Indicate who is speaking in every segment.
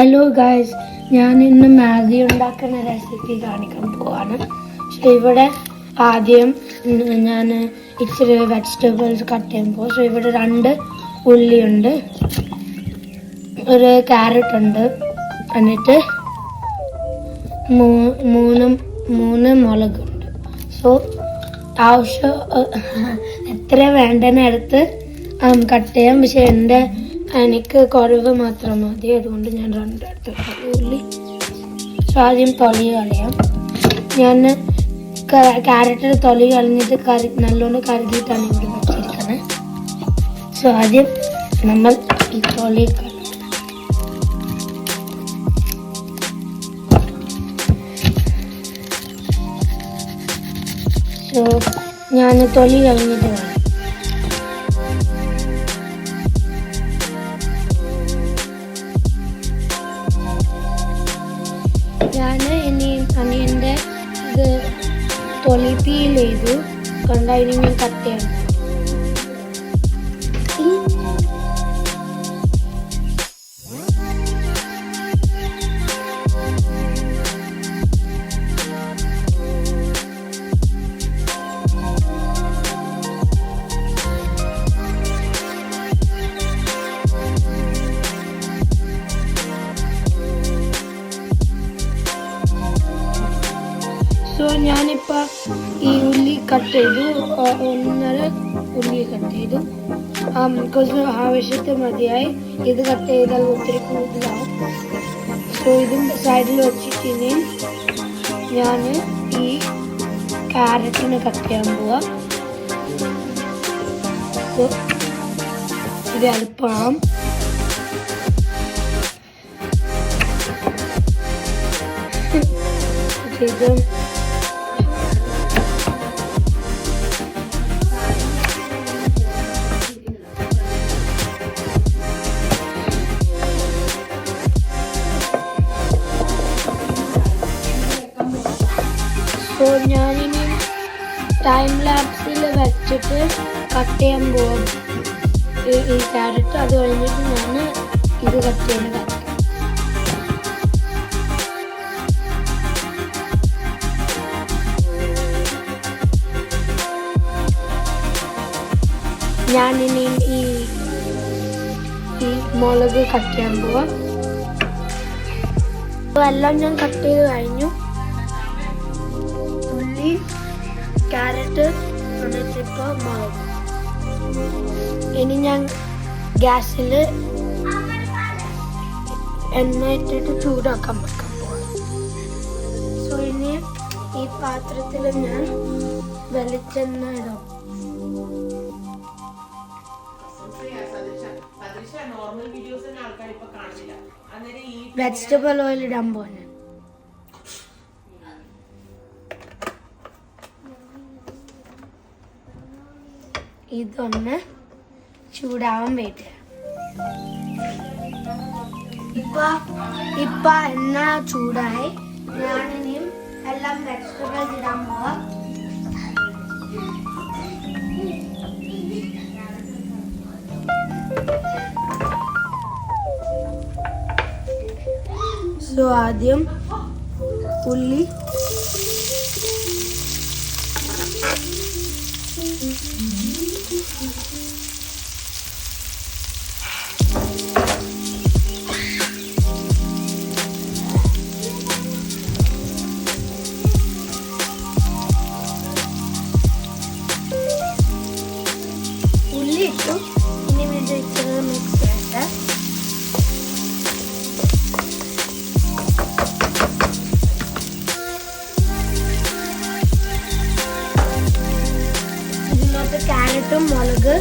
Speaker 1: Hello guys ഞാൻ ഇന്ന് Maggi ഉണ്ടാക്കുന്ന റെസിപ്പി കാണിക്കാൻ പോവാണ്. പക്ഷേ ഇവിടെ ആദ്യം ഞാൻ ഇച്ചിരി വെജിറ്റബിൾസ് കട്ട് ചെയ്യുമ്പോൾ സോ ഇവിടെ രണ്ട് ഉള്ളിയുണ്ട്. ഒരു ക്യാരറ്റ് ഉണ്ട്. എന്നിട്ട് മൂന്ന് മൂന്ന് മുളകുണ്ട്. സോ ആവശ്യം എത്ര വേണ്ടെന്ന് എടുത്ത് കട്ട് ചെയ്യാം. പക്ഷെ എന്റെ എനിക്ക് കുറവ് മാത്രം മതി അതുകൊണ്ട് ഞാൻ രണ്ടെടുത്ത് ഉള്ളി. ആദ്യം തൊലി കളയാം. ഞാൻ ക്യാരറ്റിൽ തൊലി കളഞ്ഞിട്ട് കറി നല്ലോണം കരുതിയിട്ടാണ് ഇവിടെ വെച്ചിരിക്കുന്നത് സോ ആദ്യം നമ്മൾ ഈ തൊലി സോ ഞാൻ തൊലി കളഞ്ഞിട്ട് വേണം ഞാൻ ഇനി അനിയന്റെ ഇത് തൊലി പീൽ ചെയ്തു. കണ്ട? ഇനി ഞാൻ ചെയ്തു. ആ, ഒന്നര ഉള്ളി കട്ട് ചെയ്തു. കുറച്ച് ആവശ്യത്തെ മതിയായി. ഇത് കട്ട് ചെയ്താൽ ഒത്തിരി കൂടുതലാവും. സോ ഇതും സൈഡിൽ വെച്ചിട്ട് ഇനി ഞാൻ ഈ ക്യാരറ്റിന് കട്ട് ചെയ്യാൻ പോവാം. ഇത് അല്പം ഇതും ഞാനിനി ടൈം ലാപ്സിൽ വെച്ചിട്ട് കട്ട് ചെയ്യാൻ പോകും ഈ- ക്യാരറ്റ് അത് കഴിഞ്ഞിട്ട് ഞാൻ ഇത് കട്ട് ചെയ്യുന്നത് ഞാനിനി ഈ ഈ മുളക് കട്ട് ചെയ്യാൻ പോവാം. എല്ലാം ഞാൻ കട്ട് ചെയ്ത് കഴിഞ്ഞു. ക്യാരറ്റ് എന്നിട്ടിപ്പോൾ മുളക്. ഇനി ഞാൻ ഗ്യാസിൽ എണ്ണ ഇട്ടിട്ട് ചൂടാക്കാൻ വെക്കാൻ പോകണം സോ ഇനി ഈ പാത്രത്തിൽ ഞാൻ വെളിച്ചെണ്ണ ഇടാം. വെജിറ്റബിൾ ഓയിൽ ഇടാൻ പോകുന്നത് ഇതൊന്ന് ചൂടാവാൻ വേണ്ടി ഇപ്പൊ ഇപ്പൊ എണ്ണ ചൂടായി? ഞാനിനിയും എല്ലാം വെജിറ്റബിൾസ് ഇടാൻ പോവാ. സോ ആദ്യം ഉള്ളി ക്യാരറ്റും മുളക്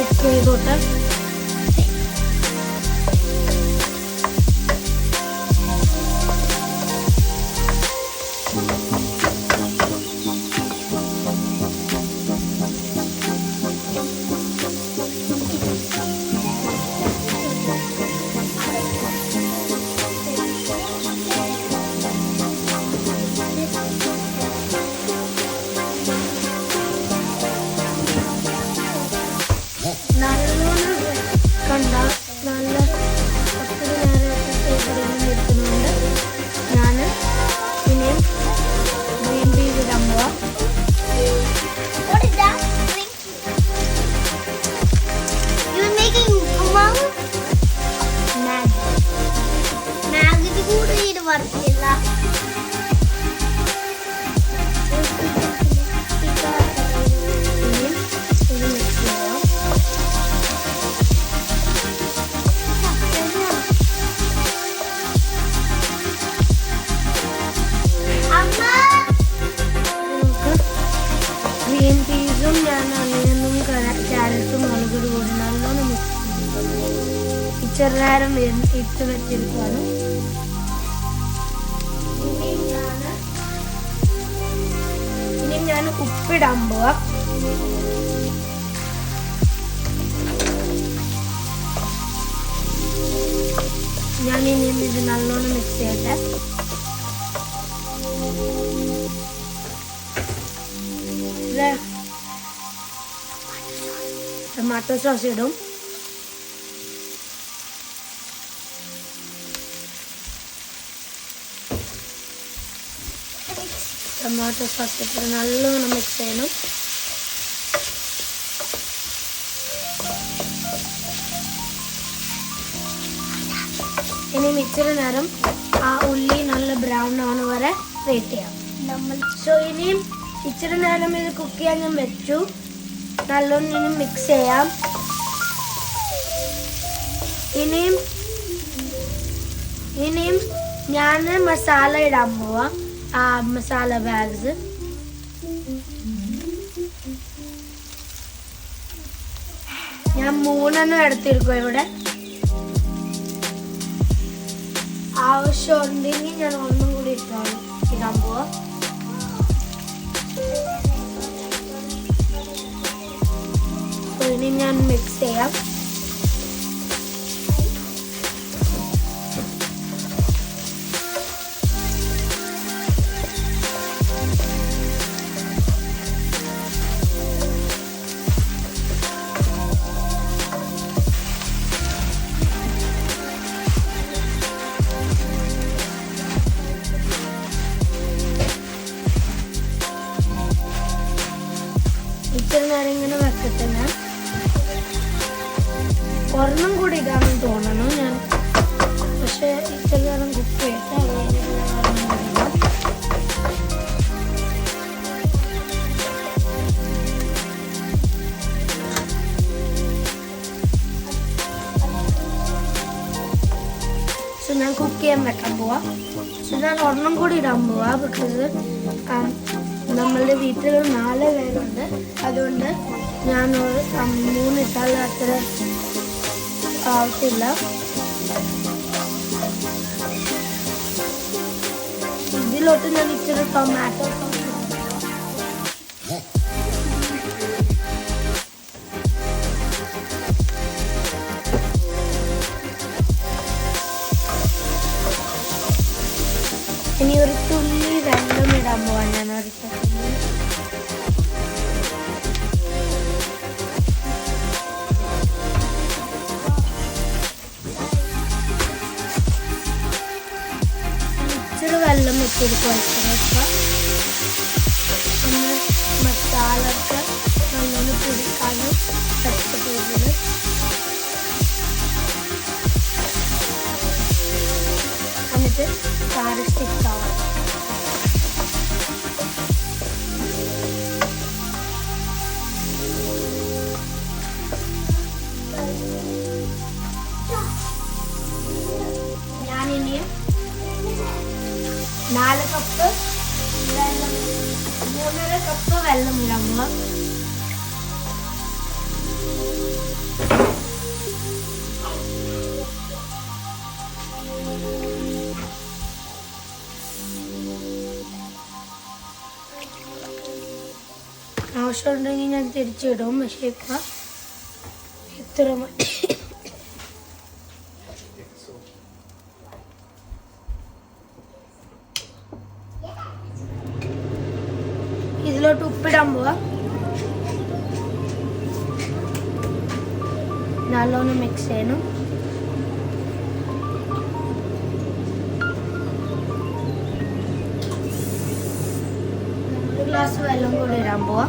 Speaker 1: खूप खेळत होता. వరకు ఇలా గ్రీన్ పీజుം నేను అనియనం క్యారెట్ నలుగురు ఉడినాల్లో మిక్స్ ఇచ్చి పెట్టిరుకోను ഞാൻ ഉപ്പിടാൻ പോവാ. ഞാൻ ഇനി ഇത് നല്ലോണം മിക്സ് ചെയ്യട്ടെ. ഇത് ടൊമാറ്റോ സോസ് ഇടും. ടൊമാറ്റോ സോസ് ഇട്ട് നല്ലോണം മിക്സ് ചെയ്യണം. ഇനി മിക്സറി നേരം ആ ഉള്ളി നല്ല ബ്രൗൺ ആവുന്ന വരെ വെയിറ്റ് ചെയ്യാം. നമ്മൾ സോ ഇനിയും ഇച്ചിരി നേരം ഇത് കുക്ക് ചെയ്യാൻ ഞാൻ വെച്ചു. നല്ലോണം ഇനി മിക്സ് ചെയ്യാം. ഇനിയും ഇനിയും ഞാൻ മസാല ഇടാൻ പോവാ. ആ മസാല ബാഗ്സ് ഞാൻ മൂന്നെണ്ണം എടുത്തിരിക്കും ഇവിടെ. ആവശ്യമുണ്ടെങ്കിൽ ഞാൻ ഒന്നും കൂടി ഇട്ടോളൂ ഇടാൻ പോവാ. ഇനി ഞാൻ മിക്സ് ചെയ്യാം. ഒരെണ്ണം കൂടി ഇടാമെന്ന് തോന്നണം ഞാൻ. പക്ഷെ ഇത്രയും കുക്ക് ഞാൻ. കുക്ക് ചെയ്യാൻ വെക്കാൻ പോവാ. ഞാൻ ഒരെണ്ണം കൂടി ഇടാൻ പോവാ ബിക്കോസ് നമ്മളുടെ വീട്ടിൽ നാല് പേരുണ്ട്. അതുകൊണ്ട് ഞാൻ ഒരു um, ഇട്ടാൽ അത്ര ഇതിലോട്ട് ഞാൻ ഇച്ചിരി ടൊമാറ്റോ ഇനി ഒരു തുള്ളി വെള്ളം ഇടാൻ പോവാൻ ഞാൻ ഒരു വെള്ളം വെച്ചിരിക്കും ഇച്ചിരി ആവശ്യമുണ്ടെങ്കിൽ ഞാൻ തിരിച്ചിടും. പക്ഷേ ഇപ്പം ഇത്ര ഇതിലോട്ട് ഉപ്പിടാൻ പോവാ. നല്ലോണം മിക്സ് ചെയ്യണം. ഒരു ഗ്ലാസ് വെള്ളം കൂടി ഇടാൻ പോവാ.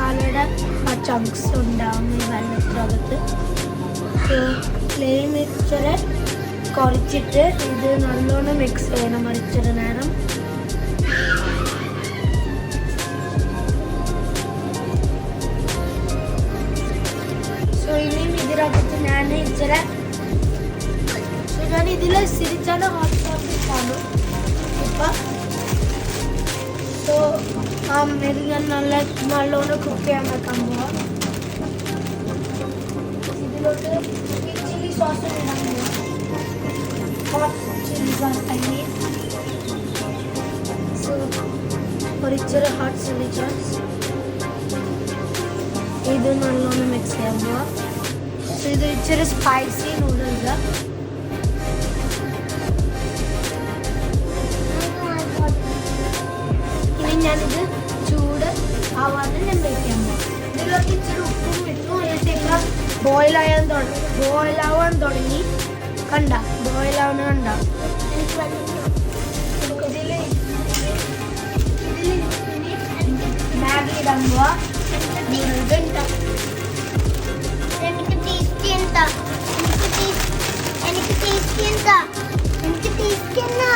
Speaker 1: മസാലയുടെ ആ ചങ്ക്സ് ഉണ്ടാവുന്ന വെള്ളത്തിനകത്ത്. ഫ്ലെയിം ഇച്ചിരി കുറച്ചിട്ട് ഇത് നല്ലോണം മിക്സ് ചെയ്യണം ഒരിച്ചിരി നേരം. സോ ഇനിയും ഇതിനകത്ത് ഞാൻ ഇച്ചിരി ഞാൻ ഇതിൽ സിരിച്ചാണ് ഹോട്ട് ചോക്ലേറ്റ് കാണും ഇപ്പം സോ ആ ഇത് ഞാൻ നല്ല നല്ലോണം കുക്ക് ചെയ്യാൻ വെക്കാൻ പോവാം ഇതിലോട്ട് ഈ ചില്ലി സോസ് ഇടാൻ പോവാം hot chilli sauce I mean so ഒരിച്ചിരി ഹോട്ട് ചില്ലി സോസ് ഇത് നല്ലോണം മിക്സ് ചെയ്യാൻ ഞാനിത് ചൂട് ആവാതെ ഞാൻ വെക്കാൻ പോകും ഇതിലൊക്കെ ഇച്ചിരി ഉപ്പും ഇട്ടു എന്നിട്ടില്ല ബോയിലായാൻ തുടങ്ങി. ബോയിലാവാൻ തുടങ്ങി. കണ്ട ബോയിലാവുന്ന കണ്ട. മാഗി ഇടാൻ പോവാ.
Speaker 2: എനിക്ക് ടേസ്റ്റി എന്താ? എനിക്ക് ടേസ്റ്റ് എന്താ? എനിക്ക് ടേസ്റ്റി എന്നാ?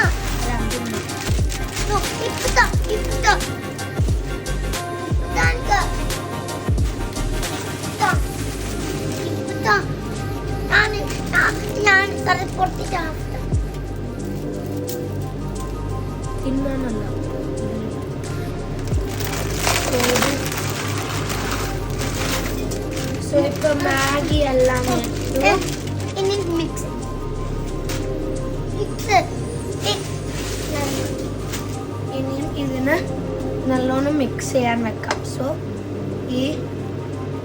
Speaker 1: ഇനിയും നല്ലോണം മിക്സ് ചെയ്യാൻ വെക്കാം. സോ ഈ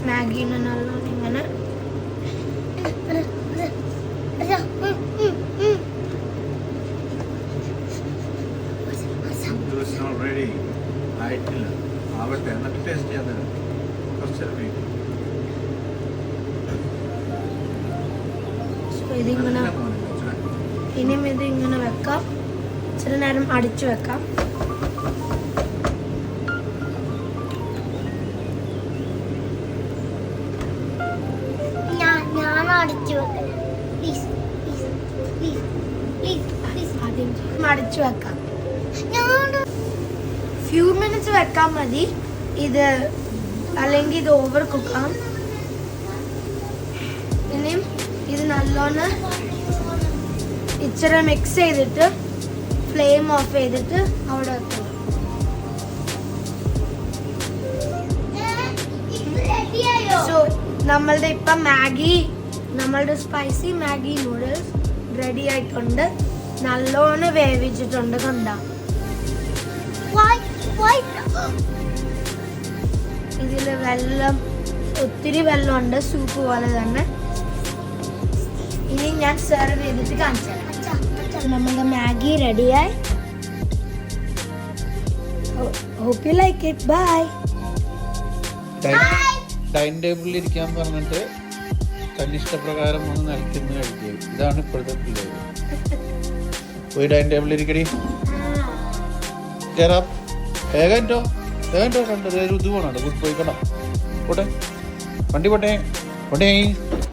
Speaker 1: മാഗീനെ നല്ലോണം ഇങ്ങനെ.
Speaker 3: ആയിട്ടില്ല. ആവട്ടെ എന്നിട്ട് ടേസ്റ്റ് ചെയ്യാൻ തരാം കുറച്ചേരം വെയിറ്റ്
Speaker 1: സോ ഇതിങ്ങനെ ഇനിയും ഇത് ഇങ്ങനെ വെക്കാം. ഇച്ചിരി നേരം അടിച്ചു വെക്കാം.
Speaker 2: ഞാൻ അടിച്ചു വെക്കണേ please please please please please
Speaker 1: ആദ്യം അടിച്ചു വെക്കാം.
Speaker 2: ഞാൻ
Speaker 1: ഫ്യൂ മിനിറ്റ്സ് വെക്കാൻ മതി. ഇത് അല്ലെങ്കിൽ ഇത് ഓവർ കുക്കാം ഇനിയും ഇത് നല്ലോണം ഇച്ചിരി മിക്സ് ചെയ്തിട്ട് ഫ്ലെയിം ഓഫ് ചെയ്തിട്ട് അവിടെ
Speaker 2: വെക്കാം
Speaker 1: സോ നമ്മളുടെ ഇപ്പം മാഗി നമ്മളുടെ സ്പൈസി മാഗി നൂഡിൽസ് റെഡി ആയിട്ടുണ്ട്. നല്ലോണം വേവിച്ചിട്ടുണ്ട് കണ്ട.
Speaker 2: വൈ വൈ
Speaker 1: ഇതിൽ വെള്ളം ഒത്തിരി വെള്ളമുണ്ട് സൂപ്പ് പോലെ തന്നെ. ഇനി ഞാൻ സെർവ് ചെയ്തിട്ട് കാണിച്ചു തരാം. നമ്മുടെ മാഗി റെഡിയായി hope you like it bye
Speaker 3: dining ടേബിളിൽ ഇരിക്കാൻ പറഞ്ഞിട്ട് തന്നിഷ്ടപ്രകാരം ഒന്ന് നൽകുന്ന കഴിക്കുക ഇതാണ് ഇപ്പോഴത്തെ പിള്ളേർ പോയി ഡൈനിങ് ടേബിളിൽ ഇരിക്കടി. കയറാം വേഗന്റോ വേഗന്റോ കണ്ടത് ഒരു ഇത് പോണോ ഗുഡ് പോയി കണ്ടോ പോട്ടെ. വണ്ടി പോട്ടെ. പോട്ടെ.